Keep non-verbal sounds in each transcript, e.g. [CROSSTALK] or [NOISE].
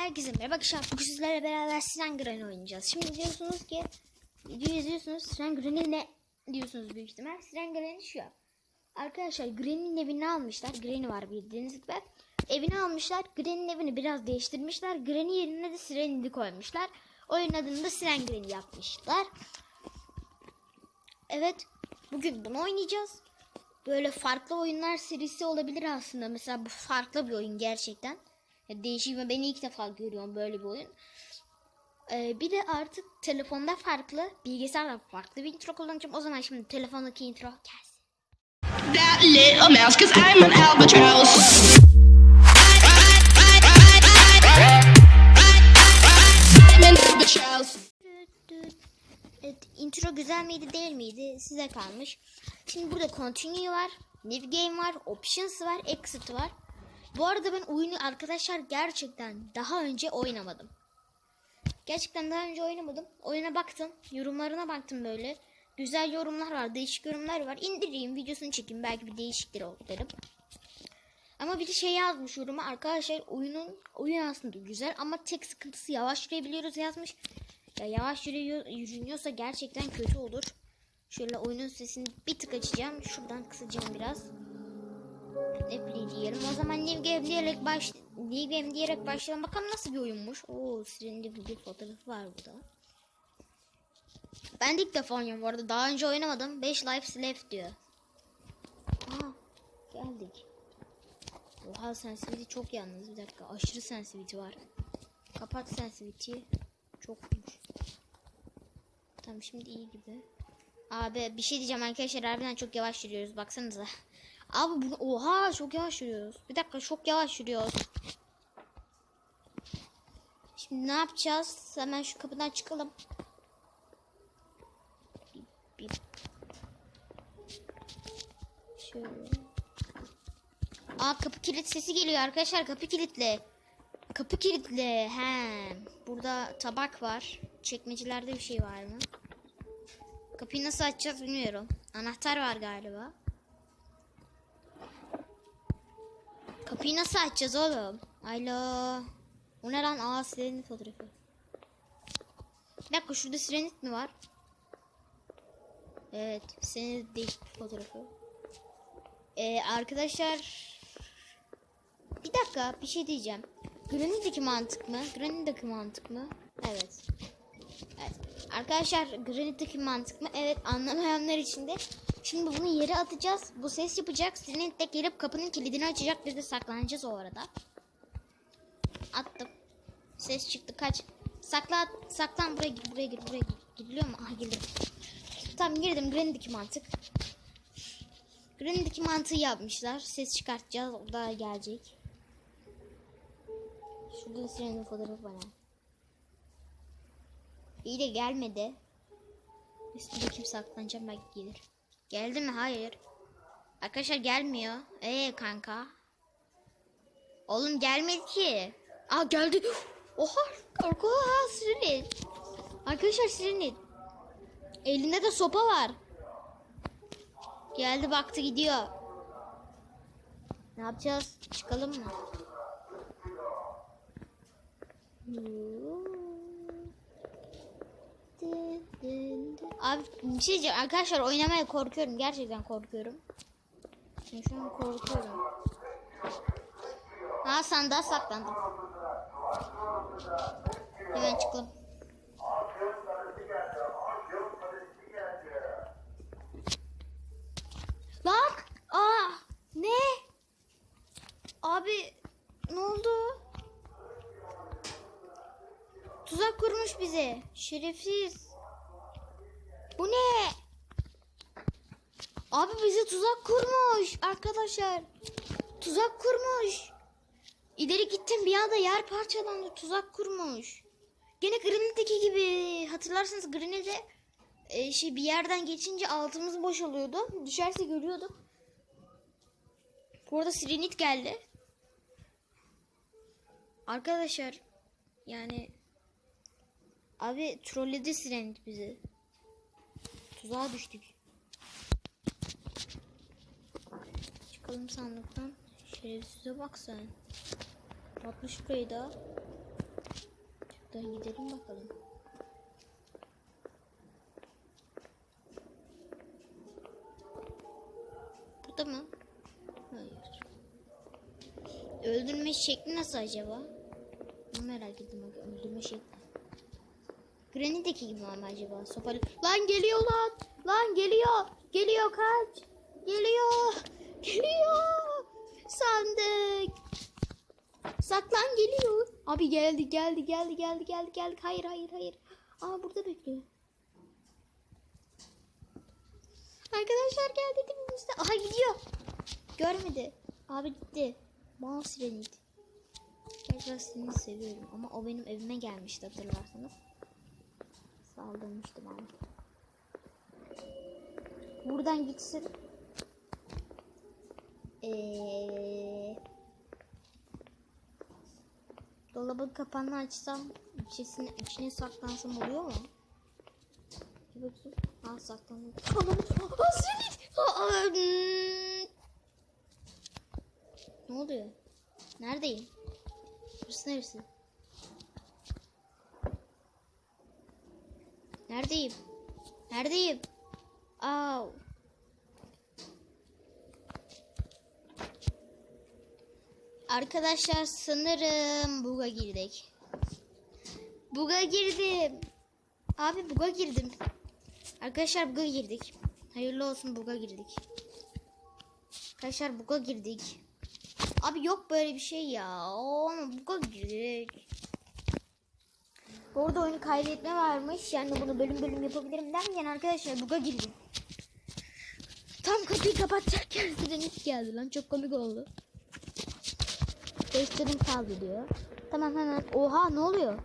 Herkese merhaba arkadaşlar. Bugün sizlerle beraber Siren Granny oynayacağız. Şimdi diyorsunuz ki videoyu izliyorsunuz. Siren Granny ne diyorsunuz büyük ihtimal. Siren Granny şu. Arkadaşlar Granny'nin evini almışlar. Granny var bildiğiniz gibi. Evini almışlar. Granny'nin evini biraz değiştirmişler. Granny yerine de Siren'i koymuşlar. Oyun adını da Siren Granny yapmışlar. Evet. Bugün bunu oynayacağız. Böyle farklı oyunlar serisi olabilir aslında. Mesela bu farklı bir oyun gerçekten. Ya Değişik ve ben ilk defa görüyorum böyle bir oyun. Ee, bir de artık telefonda farklı, bilgisayarda farklı bir intro kullanacağım. O zaman şimdi telefondaki intro gelsin. that little mouse, cause I'm an albatross. I'm an albatross. Evet, intro güzel miydi değil miydi size kalmış. Şimdi burada continue var, new game var, options var, exit var. Bu arada ben oyunu arkadaşlar gerçekten daha önce oynamadım. Gerçekten daha önce oynamadım. Oyuna baktım, yorumlarına baktım böyle. Güzel yorumlar var, değişik yorumlar var. İndireyim, videosunu çekeyim. Belki bir değişiklik olur derim. Ama bir şey yazmış yoruma arkadaşlar oyunun oyun aslında güzel ama tek sıkıntısı yavaş yürüyebiliyoruz yazmış. Ya yavaş yürüyor, yürünüyorsa gerçekten kötü olur. Şöyle oyunun sesini bir tık açacağım. Şuradan kısacağım biraz. Replay diyelim. O zaman New Game diyerek baş New Game diyerek başlayalım. Bakalım nasıl bir oyunmuş. Oo, Siren'in bir fotoğrafı var burada. Ben de ilk defa oynuyorum bu arada. Daha önce oynamadım. 5 lives left diyor. Aa, geldik. Oha sensitivity çok yalnız. Bir dakika. Aşırı sensitivity var. Kapat sensitivity. Çokmuş. Tamam şimdi iyi gibi. Abi bir şey diyeceğim arkadaşlar harbiden çok yavaş yürüyoruz baksanıza. Abi bunu oha çok yavaş yürüyoruz. Bir dakika çok yavaş yürüyoruz. Şimdi ne yapacağız? Hemen şu kapıdan çıkalım. Bir. Şöyle. Aa kapı kilit sesi geliyor arkadaşlar kapı kilitli. Kapı kilitli. He. Burada tabak var. Çekmecelerde bir şey var mı? Kapıyı nasıl açacağız bilmiyorum. Anahtar var galiba. Kapıyı nasıl açacağız oğlum? Alo. O ne lan? Aa sirenin fotoğrafı. Bir dakika şurada sirenit mi var? Evet. Değişik bir fotoğrafı. Ee, arkadaşlar bir dakika bir şey diyeceğim. Granny'deki mantık mı? Granny'deki mantık mı? Evet. Evet. Arkadaşlar Granny'deki mantık mı? Evet anlamayanlar için de. Şimdi bunu yere atacağız. Bu ses yapacak. Senin de gelip kapının kilidini açacak. Biz de saklanacağız o arada. Attım. Ses çıktı. Kaç. Sakla. Saklan. Buraya gir. Buraya gir. Buraya gir. Giriliyor mu? Ah girdim. Tamam girdim. Granny'deki mantık. Granny'deki mantığı yapmışlar. Ses çıkartacağız. O da gelecek. Şurada sirenin fotoğrafı var. İyi de gelmedi. Üstünde kim saklanacağım belki gelir. Geldi mi? Hayır. Arkadaşlar gelmiyor. Ee kanka. Oğlum gelmedi ki. Aa geldi. Oha. Oha Sirenit. Arkadaşlar Sirenit. Elinde de sopa var. Geldi baktı gidiyor. Ne yapacağız? Çıkalım mı? Abi bir şey diyeceğim. Arkadaşlar oynamaya korkuyorum. Gerçekten korkuyorum. Ben şu an korkuyorum. Ha sandığa saklandım. Hemen çıkalım. Lan! Aa! Ne? Abi ne oldu? Tuzak kurmuş bize. Şerefsiz. Bu ne? Abi bize tuzak kurmuş arkadaşlar. Tuzak kurmuş. İleri gittim bir anda yer parçalandı. Tuzak kurmuş. Gene Granny'deki gibi. Hatırlarsanız Granny'de e, şey bir yerden geçince altımız boş oluyordu. Düşerse görüyorduk. Bu arada Sirenit geldi. Arkadaşlar yani Abi trolledi Sirenit bizi. Tuzağa düştük. Çıkalım sandıktan. Şerefsize bak sen. 60 burayı da. Buradan gidelim bakalım. Burada mı? Hayır. Öldürme şekli nasıl acaba? Merak ettim öldürme şekli. Granny'deki gibi mi acaba? Sopalı. Lan geliyor lan. Lan geliyor. Geliyor kaç. Geliyor. Geliyor. Sandık. Saklan geliyor. Abi geldi geldi geldi geldi geldi geldi. Hayır hayır hayır. Aa burada bekliyor. Arkadaşlar geldi dibimizde. Aha gidiyor. Görmedi. Abi gitti. Bana sireniydi. Gerçekten seviyorum ama o benim evime gelmişti hatırlarsanız. Saldırmıştım ama. Buradan gitsin. Eee Dolabın kapağını açsam içesine, içine saklansam oluyor mu? Bir bakayım. Aa saklanıyor. Aa, aa, hmm. Ne oluyor? Neredeyim? Burası neresi? Neredeyim? Neredeyim? Aa. Arkadaşlar sanırım buga girdik. Buga girdim. Abi buga girdim. Arkadaşlar buga girdik. Hayırlı olsun buga girdik. Arkadaşlar buga girdik. Abi yok böyle bir şey ya. Ama buga girdik. Bu arada oyunu kaydetme varmış. Yani bunu bölüm bölüm yapabilirim derken arkadaşlar buga girdim. Tam kapıyı kapatacakken [LAUGHS] sirenit geldi lan. Çok komik oldu. Beşlerim kaldı diyor. Tamam hemen. Oha ne oluyor?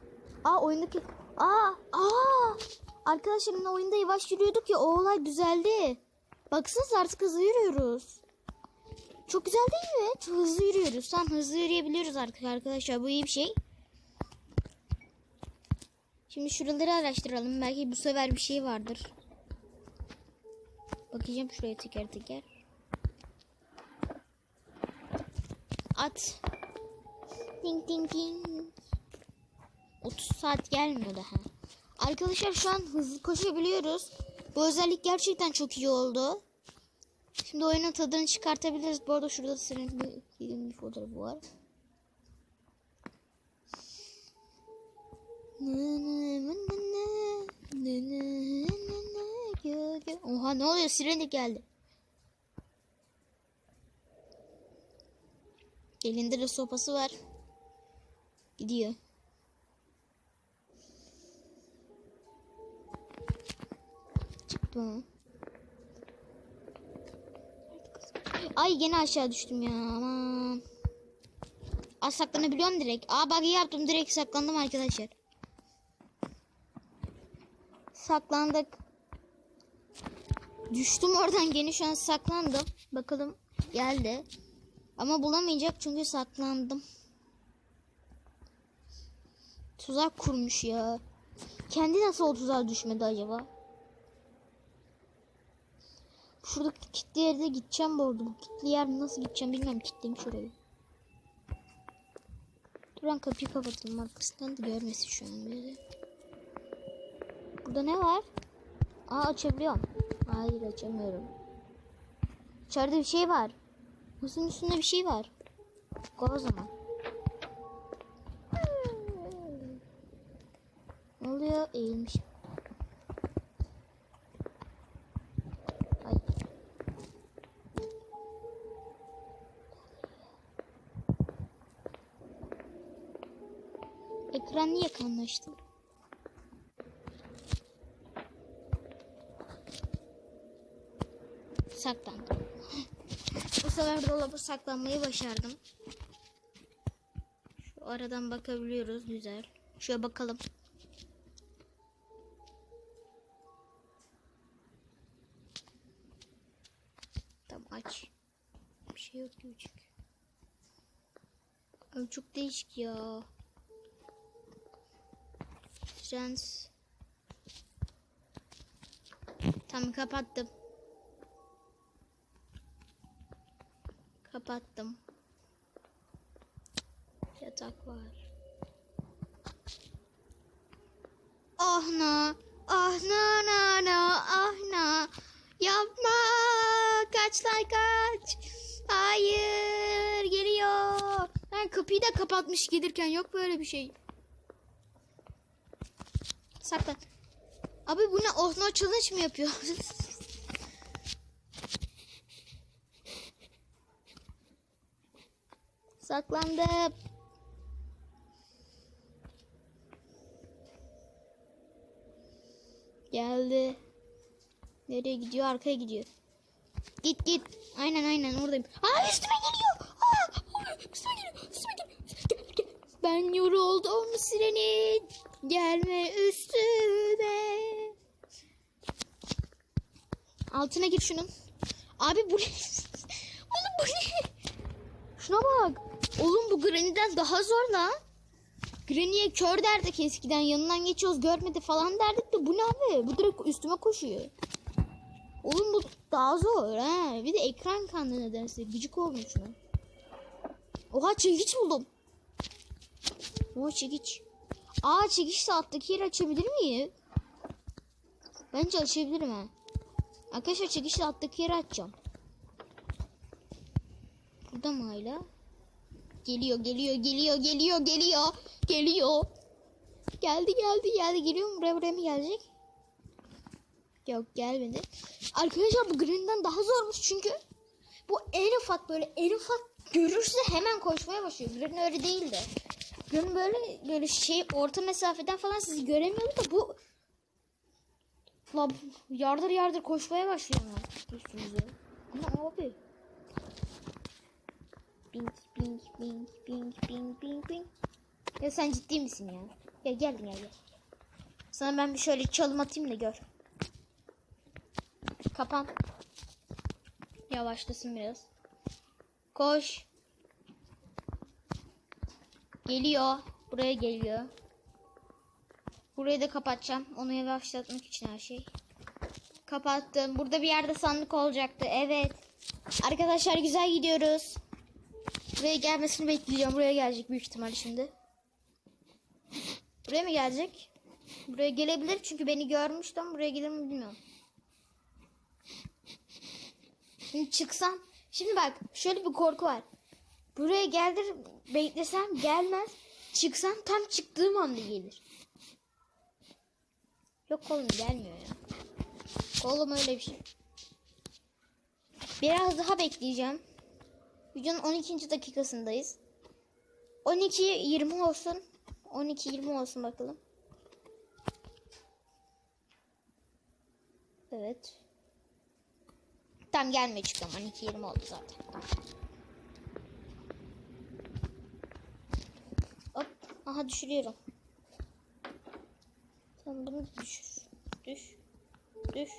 Aa oyundaki... Aa! Aa! Arkadaşlarımla oyunda yavaş yürüyorduk ya o olay düzeldi. Baksanıza artık hızlı yürüyoruz. Çok güzel değil mi? Hızlı yürüyoruz. Tam hızlı yürüyebiliyoruz artık arkadaşlar. Bu iyi bir şey. Şimdi şuraları araştıralım. Belki bu sefer bir şey vardır. Bakacağım şuraya teker teker. At. Ding ding ding. 30 saat gelmiyor daha. Arkadaşlar şu an hızlı koşabiliyoruz. Bu özellik gerçekten çok iyi oldu. Şimdi oyunun tadını çıkartabiliriz. Bu arada şurada senin bir, bir fotoğrafı var. Oha ne oluyor? Sireni geldi. Elinde de sopası var. Gidiyor. Çıktı mı? Ay gene aşağı düştüm ya aman. Az saklanabiliyorum direkt. Aa bug'ı yaptım direkt saklandım arkadaşlar. Saklandık. Düştüm oradan gene şu an saklandım. Bakalım geldi. Ama bulamayacak çünkü saklandım. Tuzak kurmuş ya. Kendi nasıl o tuzağa düşmedi acaba? Şuradaki kilitli yerde gideceğim bu arada. Bu kilitli yer nasıl gideceğim bilmiyorum. Kilitlemiş orayı. Dur ben kapıyı kapatayım. Arkasından da görmesin şu an bizi. Burada ne var? Aa açabiliyorum. Hayır açamıyorum. İçeride bir şey var. Masanın üstünde bir şey var. Go o zaman. Ne oluyor? Eğilmiş. Ekran niye? Saklandım. Sefer dolaba saklanmayı başardım. Şu aradan bakabiliyoruz. Güzel. Şöyle bakalım. Tamam aç. Bir şey yok gibi. Abi çok değişik ya. Trans. Tamam kapattım. Kapattım. Yatak var. Ah na. Ah na na na. Ah na. Yapma. Kaç lan kaç. Hayır. Geliyor. Ben kapıyı da kapatmış gelirken yok böyle bir şey. Saklan. Abi bu ne? Oh no challenge mı yapıyor? [LAUGHS] Saklandım. Geldi. Nereye gidiyor? Arkaya gidiyor. Git git. Aynen aynen oradayım. Aa üstüme geliyor. Aa üstüme geliyor. Üstüme geliyor. Gel, gel. Ben yoruldum sireni. Gelme üstüme. Altına gir şunun. Abi bu ne? [LAUGHS] Oğlum bu ne? Şuna bak. Oğlum bu Granny'den daha zor lan. Granny'e kör derdik eskiden. Yanından geçiyoruz görmedi falan derdik de bu ne abi? Bu direkt üstüme koşuyor. Oğlum bu daha zor ha. Bir de ekran kandı nedense. Gıcık oldum şuna. Oha çekiç buldum. Oha çekiç. Aa çekiçle alttaki yeri açabilir miyim? Bence açabilirim ha. Arkadaşlar çekişle alttaki yeri açacağım. Burada mı hala? Geliyor, geliyor, geliyor, geliyor, geliyor, geliyor. Geldi, geldi, geldi. Geliyor mu? Buraya, buraya mı gelecek? Yok gelmedi. Arkadaşlar bu Green'den daha zormuş çünkü bu en ufak böyle en ufak görürse hemen koşmaya başlıyor. Green öyle değildi. Green böyle böyle şey orta mesafeden falan sizi göremiyordu da bu La yardır yardır koşmaya başlıyor. Ama abi. Bing bing bing bing bing bing bing. Ya sen ciddi misin ya? Ya gel gel gel. Sana ben bir şöyle çalım atayım da gör. Kapan. Yavaşlasın biraz. Koş. Geliyor. Buraya geliyor. Burayı da kapatacağım. Onu yavaşlatmak için her şey. Kapattım. Burada bir yerde sandık olacaktı. Evet. Arkadaşlar güzel gidiyoruz. Buraya gelmesini bekliyorum. Buraya gelecek büyük ihtimal şimdi. Buraya mı gelecek? Buraya gelebilir çünkü beni görmüştü ama buraya gelir mi bilmiyorum. Şimdi çıksam. Şimdi bak şöyle bir korku var. Buraya geldir beklesem gelmez. Çıksam tam çıktığım anda gelir. Yok oğlum gelmiyor ya. Oğlum öyle bir şey. Biraz daha bekleyeceğim. Videonun 12. dakikasındayız. 12.20 olsun. 12.20 olsun bakalım. Evet. Tam gelmiyor çıktım. 12.20 oldu zaten. Tamam. Hop. Aha düşürüyorum. Sen bunu düşür. Düş. Düş.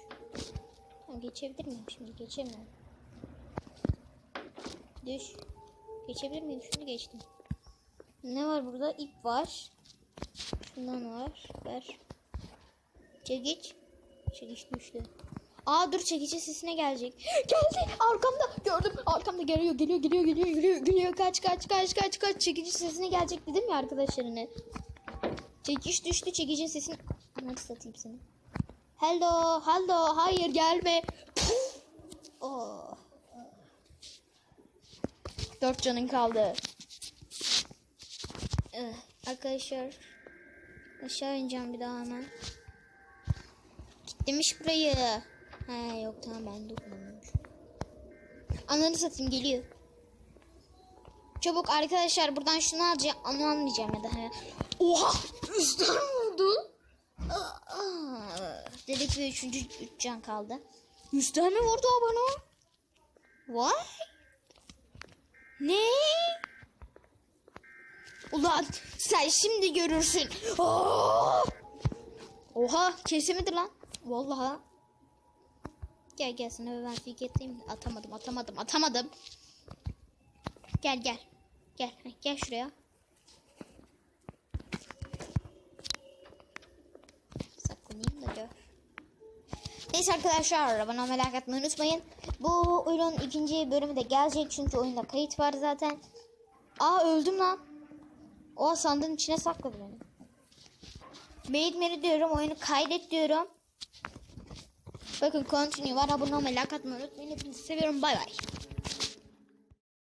Tamam geçebilir miyim şimdi? Geçemiyorum. Düş. Geçebilir miyim? Şimdi geçtim. Ne var burada? İp var. Şundan var. Ver. Çekiç. Çekiç düştü. Aa dur çekici sesine gelecek. [GASPS] Geldi arkamda gördüm arkamda geliyor geliyor geliyor geliyor geliyor geliyor kaç kaç kaç kaç kaç çekici sesine gelecek dedim ya arkadaşlarına. Çekiç düştü çekicin sesini. Ananı satayım seni. Hello hello hayır gelme. [GASPS] Oh. Dört canın kaldı. Eh, arkadaşlar aşağı ineceğim bir daha hemen. Kitlemiş burayı. He yok tamam ben dokunmamış. Ananı satayım geliyor. Çabuk arkadaşlar buradan şunu alacağım. Onu almayacağım ya da. He. Oha! Üstten vurdu. Dedik ve üçüncü üç can kaldı. Üstten mi vurdu o bana? What? Ne? Ulan sen şimdi görürsün. Aa! Oha kesemedi lan. Vallahi. Gel gel sana ben fik eteyim. Atamadım atamadım atamadım. Gel gel. Gel gel şuraya. Saklanayım da gör. Neyse arkadaşlar merak etmeyi unutmayın. Bu oyunun ikinci bölümü de gelecek çünkü oyunda kayıt var zaten. Aa öldüm lan. O sandığın içine sakladı beni. Made menü diyorum. Oyunu kaydet diyorum. Bakın continue var. Abone olmayı, like atmayı unutmayın. Hepinizi seviyorum. Bay bay.